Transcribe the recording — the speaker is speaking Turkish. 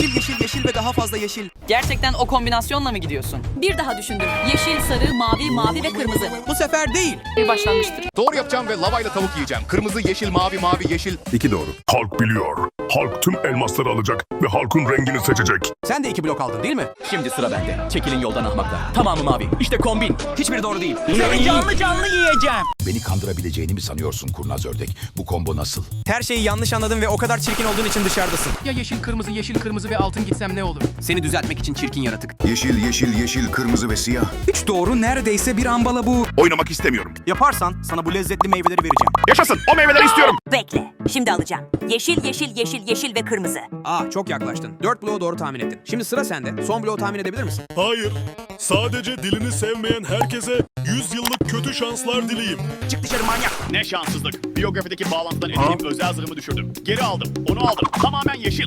Yeşil, yeşil, yeşil ve daha fazla yeşil. Gerçekten o kombinasyonla mı gidiyorsun? Bir daha düşündüm. Yeşil, sarı, mavi, mavi ve kırmızı. Bu sefer değil. Bir başlangıçtır. Doğru yapacağım ve lavayla tavuk yiyeceğim. Kırmızı, yeşil, mavi, mavi, yeşil. İki doğru. Halk biliyor. Halk tüm elmasları alacak ve halkın rengini seçecek. Sen de iki blok aldın değil mi? Şimdi sıra bende. Çekilin yoldan ahmaklar. Tamamı mavi. İşte kombin. Hiçbiri doğru değil. Seni canlı canlı yiyeceğim. Beni kandırabileceğini mi sanıyorsun kurnaz ördek? Bu kombo nasıl? Her şeyi yanlış anladın ve o kadar çirkin olduğun için dışarıdasın. Ya yeşil kırmızı yeşil kırmızı ve altın gitsem ne olur? Seni düzeltmek için çirkin yaratık. Yeşil, yeşil, yeşil, kırmızı ve siyah. Üç doğru neredeyse bir ambala bu. Oynamak istemiyorum. Yaparsan sana bu lezzetli meyveleri vereceğim. Yaşasın. O meyveleri istiyorum. Bekle. Şimdi alacağım. Yeşil, yeşil, yeşil, yeşil ve kırmızı. Aa çok yaklaştın. Dört bloğu doğru tahmin ettin. Şimdi sıra sende. Son bloğu tahmin edebilir misin? Hayır. Sadece dilini sevmeyen herkese 100 yıllık kötü şanslar dileyim. Çık dışarı manyak. Ne şanssızlık. Biyografideki bağlantıdan edindiğim özel zırhımı düşürdüm. Geri aldım. Onu aldım. Tamamen yeşil.